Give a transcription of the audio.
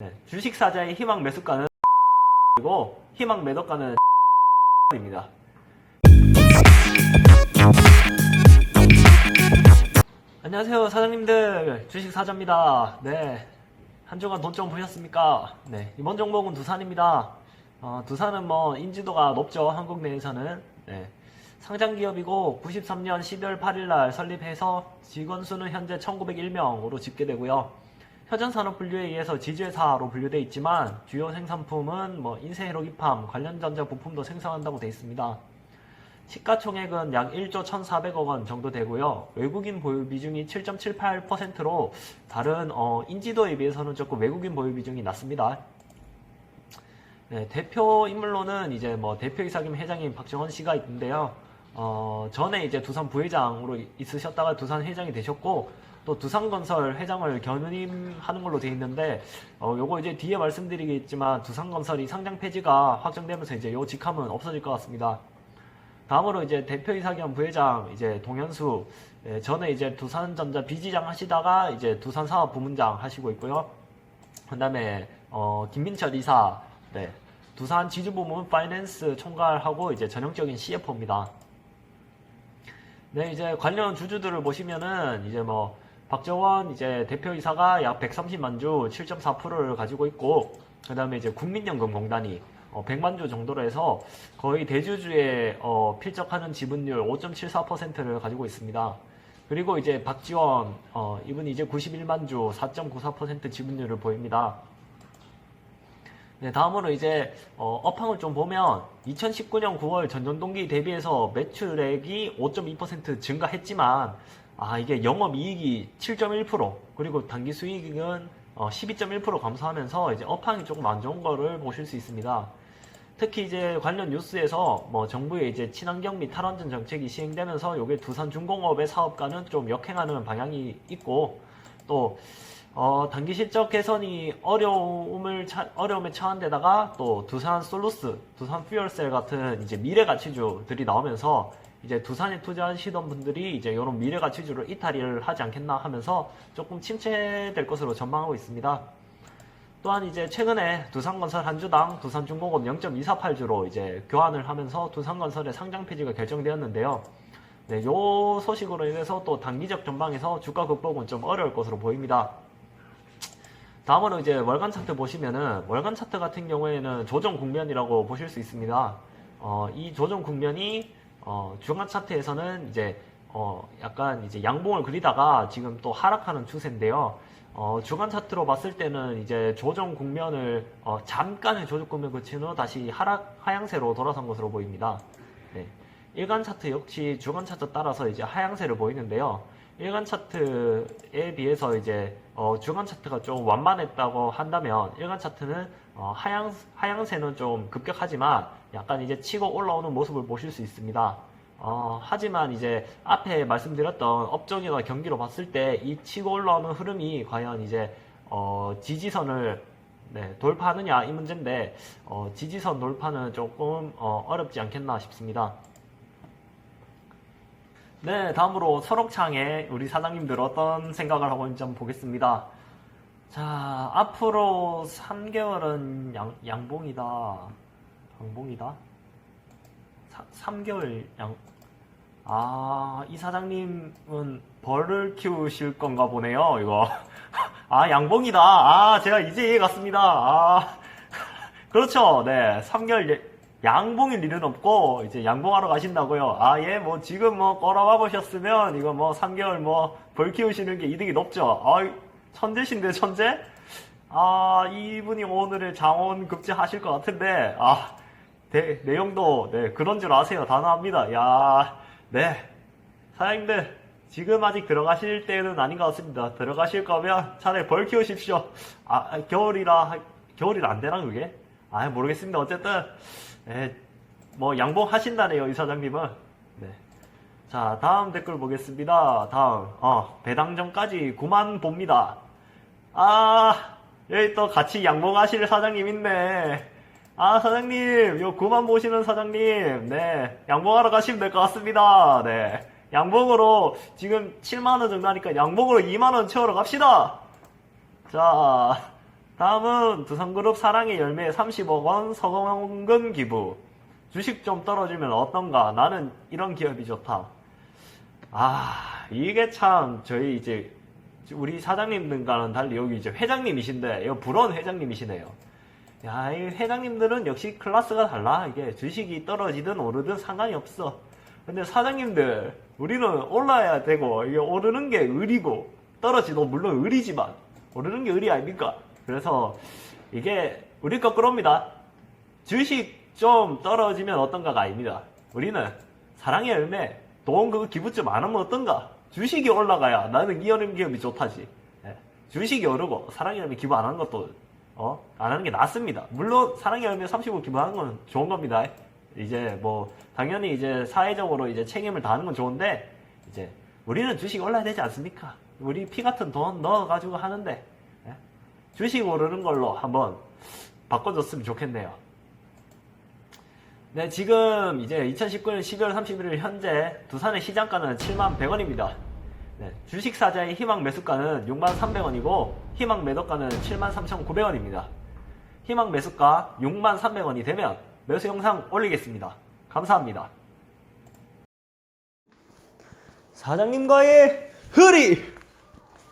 네, 주식사자의 희망 매수가는 그리고 희망 매도가는 입니다. 안녕하세요 사장님들 주식사자입니다. 네. 한 주간 돈 좀 보셨습니까? 네. 이번 종목은 두산입니다. 어, 두산은 뭐 인지도가 높죠. 한국 내에서는. 네. 상장 기업이고 93년 12월 8일 날 설립해서 직원 수는 현재 1901명으로 집계되고요. 현전산업 분류에 의해서 지주회사로 분류되어 있지만 주요 생산품은 뭐 인쇄회로기팜, 관련 전자 부품도 생산한다고 되어 있습니다. 시가총액은 약 1조 1,400억 원 정도 되고요. 외국인 보유 비중이 7.78%로 다른 어, 인지도에 비해서는 조금 외국인 보유 비중이 낮습니다. 네, 대표 인물로는 이제 뭐 대표이사 겸 회장인 박정원 씨가 있는데요. 어, 전에 이제 두산 부회장으로 있으셨다가 두산 회장이 되셨고 또 두산건설 회장을 견임하는 걸로 되어 있는데 어, 요거 이제 뒤에 말씀드리겠지만 두산건설이 상장 폐지가 확정되면서 이제 요 직함은 없어질 것 같습니다. 다음으로 이제 대표이사 겸 부회장 이제 동현수 예, 전에 이제 두산전자 비지장 하시다가 이제 두산사업 부문장 하시고 있고요. 그다음에 어, 김민철 이사 네, 두산 지주부문 파이낸스 총괄하고 이제 전형적인 CFO입니다. 네, 이제 관련 주주들을 보시면은 이제 뭐 박정원 이제 대표이사가 약 130만 주 7.4%를 가지고 있고 그 다음에 이제 국민연금공단이 어, 100만 주 정도로 해서 거의 대주주의 어, 필적하는 지분율 5.74%를 가지고 있습니다. 그리고 이제 박지원 어, 이분이 이제 91만 주 4.94% 지분율을 보입니다. 네, 다음으로 이제 어, 업황을 좀 보면 2019년 9월 전년 동기 대비해서 매출액이 5.2% 증가했지만 아 이게 영업이익이 7.1% 그리고 단기 수익은 어, 12.1% 감소하면서 이제 업황이 조금 안 좋은 거를 보실 수 있습니다. 특히 이제 관련 뉴스에서 뭐 정부의 이제 친환경 및 탈원전 정책이 시행되면서 요게 두산 중공업의 사업과는 좀 역행하는 방향이 있고 또 어, 단기 실적 개선이 어려움을 차, 어려움에 처한 데다가 또 두산 솔루스, 두산 퓨얼셀 같은 이제 미래 가치주들이 나오면서 이제 두산에 투자하시던 분들이 이제 이런 미래 가치주를 이탈을 하지 않겠나 하면서 조금 침체될 것으로 전망하고 있습니다. 또한 이제 최근에 두산건설 한 주당 두산중공업 0.248주로 이제 교환을 하면서 두산건설의 상장 폐지가 결정되었는데요. 네, 요 소식으로 인해서 또 단기적 전망에서 주가 극복은 좀 어려울 것으로 보입니다. 다음으로 이제 월간 차트 보시면은 월간 차트 같은 경우에는 조정 국면이라고 보실 수 있습니다. 어, 이 조정 국면이 어, 주간 차트에서는 이제 어, 약간 이제 양봉을 그리다가 지금 또 하락하는 추세인데요. 어, 주간 차트로 봤을 때는 이제 조정 국면을 어, 잠깐의 조정 국면 거친 후 다시 하락 하향세로 돌아선 것으로 보입니다. 네. 일간 차트 역시 주간 차트 따라서 이제 하향세를 보이는데요. 일간 차트에 비해서 이제 어, 주간 차트가 좀 완만했다고 한다면 일간 차트는 어, 하향 하향세는 좀 급격하지만 약간 이제 치고 올라오는 모습을 보실 수 있습니다. 어, 하지만 이제 앞에 말씀드렸던 업종이나 경기로 봤을 때 이 치고 올라오는 흐름이 과연 이제 어, 지지선을 네, 돌파하느냐 이 문제인데 어, 지지선 돌파는 조금 어, 어렵지 않겠나 싶습니다. 네, 다음으로 설옥창에 우리 사장님들 어떤 생각을 하고 있는지 한번 보겠습니다. 자, 앞으로 3개월은 양, 양봉이다. 양봉이다? 3, 개월 양, 아, 이 사장님은 벌을 키우실 건가 보네요, 이거. 아, 양봉이다. 아, 제가 이제 이해 갔습니다. 아, 그렇죠. 네, 3개월 양봉일 일은 없고 이제 양봉하러 가신다고요. 아, 예, 뭐 지금 뭐 꼬라봐 보셨으면 이거 뭐 3개월 뭐 벌 키우시는 게 이득이 높죠. 아, 천재신데 천재? 아, 이분이 오늘의 장원 급제하실 것 같은데 아, 대- 내용도 네, 그런 줄 아세요. 단호합니다. 야, 네. 사장님들 지금 아직 들어가실 때는 아닌 것 같습니다. 들어가실 거면 차라리 벌 키우십시오. 아, 겨울이라 겨울이라 안 되나 그게? 아, 모르겠습니다. 어쨌든 예, 뭐 양봉하신다네요, 이 사장님은. 네. 자, 다음 댓글 보겠습니다. 다음, 어, 배당 전까지 9만 봅니다. 아, 여기 또 같이 양봉하실 사장님 있네. 아, 사장님, 요 9만 보시는 사장님, 네, 양봉하러 가시면 될 것 같습니다. 네. 양봉으로 지금 7만원 정도 하니까 양봉으로 2만원 채우러 갑시다. 자, 다음은 두산그룹 사랑의 열매 30억 원 서건금 기부. 주식 좀 떨어지면 어떤가? 나는 이런 기업이 좋다. 아, 이게 참 저희 이제 우리 사장님들과는 달리 여기 이제 회장님이신데 이거 부러운 회장님이시네요. 야, 이 회장님들은 역시 클래스가 달라. 이게 주식이 떨어지든 오르든 상관이 없어. 근데 사장님들, 우리는 올라야 되고, 이게 오르는 게 의리고, 떨어지도 물론 의리지만, 오르는 게 의리 아닙니까? 그래서, 이게, 우리 거꾸로입니다. 주식 좀 떨어지면 어떤가가 아닙니다. 우리는 사랑의 열매, 돈 그거 기부 좀 안 하면 어떤가? 주식이 올라가야 나는 이어름 기업이 좋다지. 예. 주식이 오르고 사랑의 열매 기부 안 하는 것도 어? 안 하는 게 낫습니다. 물론 사랑의 열매 30억 기부하는 건 좋은 겁니다. 이제 뭐 당연히 이제 사회적으로 이제 책임을 다하는 건 좋은데 이제 우리는 주식 올라야 되지 않습니까? 우리 피 같은 돈 넣어가지고 하는데 예? 주식 오르는 걸로 한번 바꿔줬으면 좋겠네요. 네, 지금 이제 2019년 12월 31일 현재 두산의 시장가는 7만 100원입니다. 네, 주식사자의 희망 매수가는 6만 300원이고 희망 매도가는 7만 3,900원입니다. 희망 매수가 6만 300원이 되면 매수 영상 올리겠습니다. 감사합니다. 사장님과의 흐리!